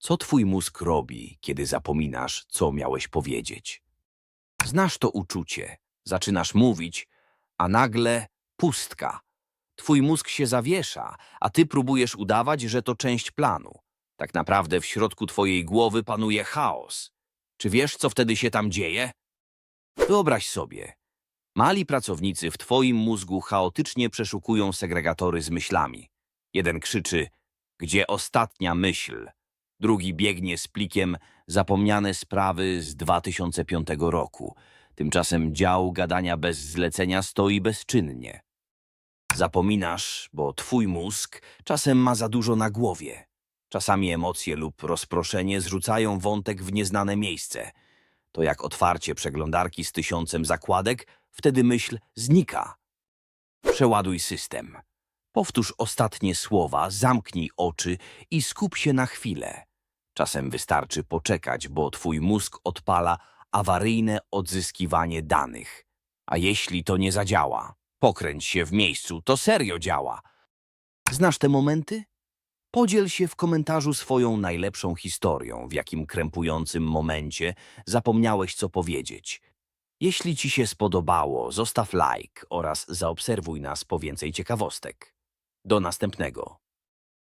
Co twój mózg robi, kiedy zapominasz, co miałeś powiedzieć? Znasz to uczucie. Zaczynasz mówić, a nagle pustka. Twój mózg się zawiesza, a ty próbujesz udawać, że to część planu. Tak naprawdę w środku twojej głowy panuje chaos. Czy wiesz, co wtedy się tam dzieje? Wyobraź sobie. Mali pracownicy w twoim mózgu chaotycznie przeszukują segregatory z myślami. Jeden krzyczy, gdzie ostatnia myśl? Drugi biegnie z plikiem zapomniane sprawy z 2005 roku. Tymczasem dział gadania bez zlecenia stoi bezczynnie. Zapominasz, bo twój mózg czasem ma za dużo na głowie. Czasami emocje lub rozproszenie zrzucają wątek w nieznane miejsce. To jak otwarcie przeglądarki z tysiącem zakładek, wtedy myśl znika. Przeładuj system. Powtórz ostatnie słowa, zamknij oczy i skup się na chwilę. Czasem wystarczy poczekać, bo twój mózg odpala awaryjne odzyskiwanie danych. A jeśli to nie zadziała, pokręć się w miejscu, to serio działa. Znasz te momenty? Podziel się w komentarzu swoją najlepszą historią, w jakim krępującym momencie zapomniałeś co powiedzieć. Jeśli ci się spodobało, zostaw like oraz zaobserwuj nas po więcej ciekawostek. Do następnego.